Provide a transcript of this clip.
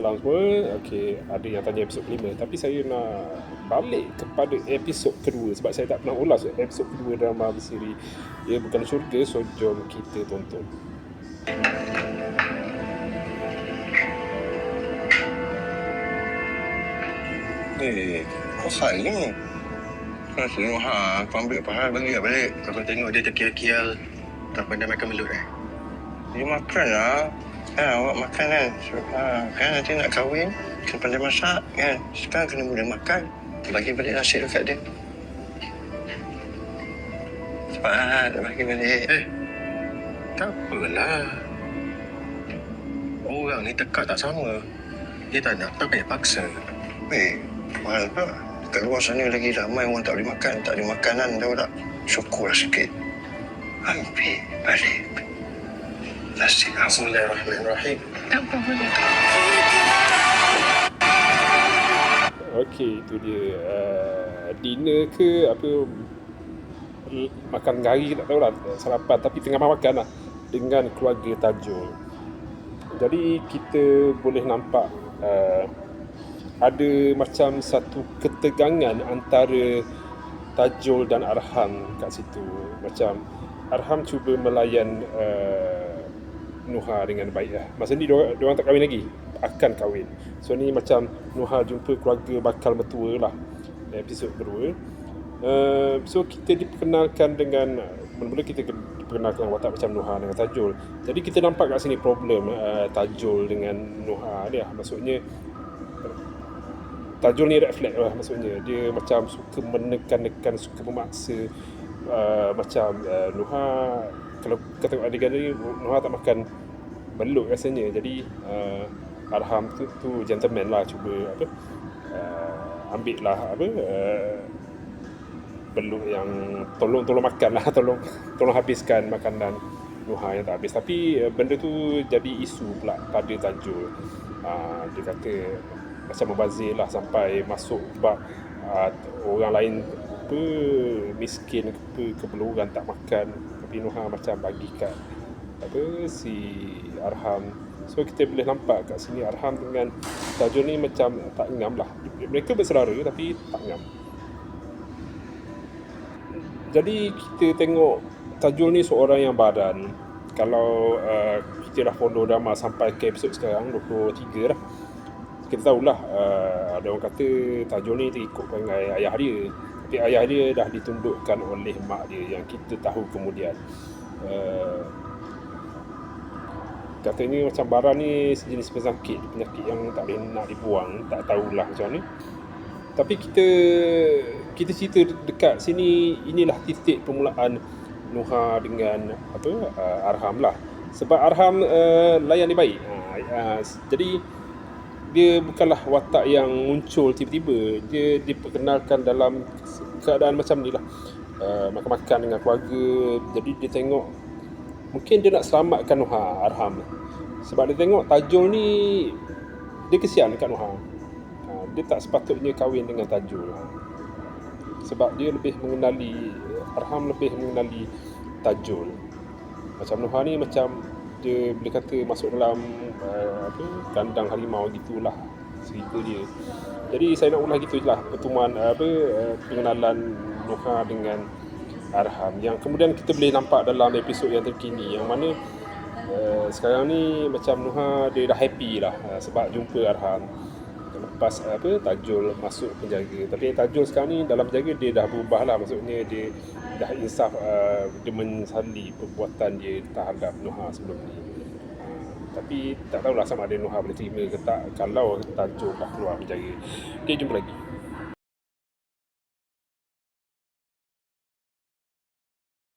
Salam semua. Okey, ada yang tanya episod kelima. Tapi saya nak balik kepada episod kedua. Sebab saya tak pernah ulas episod kedua drama bersiri. Ia bukan syurga, so jom kita tonton. Eh, kau ni. Kau tengok ha, kau ambil pahal bagi lah balik. Kau tengok dia terkial-kial Tak pandai makan melut eh Dia makan lah. Ha, awak makan kan. Ha, kan nanti nak kahwin, kena pandai masak kan. Sekarang kena mula makan. Bagi balik nasi dekat dia. Cepat, bagi balik. Eh Tak apalah Orang ni tekak tak sama Dia tak nak tak payah paksa Eh, mahal tak? Dekat luar sana lagi ramai orang tak boleh makan. Tak ada makanan, tahu tak? Syukurlah sikit. Ambil balik. Bismillahirrahmanirrahim Okey, itu dia. Uh, dinner ke apa makan gari tak tahulah sarapan tapi tengah makan lah dengan keluarga Tajul. Jadi kita boleh nampak uh, ada macam satu ketegangan antara Tajul dan Arham kat situ. Macam Arham cuba melayan uh, Nuha dengan baik lah. Masa ni dia orang tak kahwin lagi. Akan kahwin. So ni macam Nuha jumpa keluarga bakal mertua lah. Episod kedua. Uh, so kita diperkenalkan dengan Mula-mula kita ke- diperkenalkan watak macam Nuha dengan Tajul Jadi kita nampak kat sini problem uh, Tajul dengan Nuha dia Maksudnya Tajul ni red flag lah maksudnya Dia macam suka menekan-nekan Suka memaksa uh, Macam uh, Nuha Kalau kata tengok adegan ni Nuha tak makan Belut rasanya. Jadi uh, Arham tu, tu gentleman lah Cuba apa uh, Ambil lah apa uh, Belut yang Tolong tolong makan lah Tolong tolong habiskan makanan Nuha yang tak habis. Tapi uh, benda tu jadi isu pula pada Tajul uh, Dia kata macam membazir lah sampai masuk bab uh, orang lain apa miskin ke keperluan tak makan tapi Nuha macam bagi kat apa si Arham so kita boleh nampak kat sini Arham dengan Tajul ni macam tak ngam lah. Mereka bersaudara tapi tak ngam. Jadi kita tengok Tajul ni seorang yang badan. Kalau uh, kita dah follow drama sampai ke episod sekarang 23 dah kita tahulah uh, ada orang kata Tajul ni terikut perangai ayah dia tapi ayah dia dah ditundukkan oleh mak dia yang kita tahu kemudian. Uh, katanya macam Bara ni sejenis penyakit penyakit yang tak boleh nak dibuang tak tahulah macam mana tapi kita kita cerita dekat sini inilah titik permulaan Nuha dengan apa uh, Arham lah. Sebab Arham uh, layan dia baik. Uh, uh, jadi dia bukanlah watak yang muncul tiba-tiba. Dia diperkenalkan dalam keadaan macam ni lah. Uh, makan-makan dengan keluarga. Jadi dia tengok mungkin dia nak selamatkan Nuha Arham. Sebab dia tengok Tajul ni dia kesian dekat Nuha. Uh, dia tak sepatutnya kahwin dengan Tajul sebab dia lebih mengenali Arham lebih mengenali Tajul macam Nuha ni macam dia boleh kata masuk dalam uh, apa kandang harimau gitulah cerita dia. Jadi saya nak ulas gitu je lah pertemuan uh, apa uh, pengenalan Nuha dengan Arham yang kemudian kita boleh nampak dalam episod yang terkini yang mana uh, sekarang ni macam Nuha dia dah happy lah uh, sebab jumpa Arham lepas apa Tajul masuk penjaga. Tapi Tajul sekarang ni dalam penjaga dia dah berubah lah. Maksudnya dia dah insaf uh, dia menyesali perbuatan dia terhadap Nuha sebelum ni. Uh, tapi tak tahulah sama ada Nuha boleh terima ke tak kalau Tajul dah keluar penjara okay jumpa lagi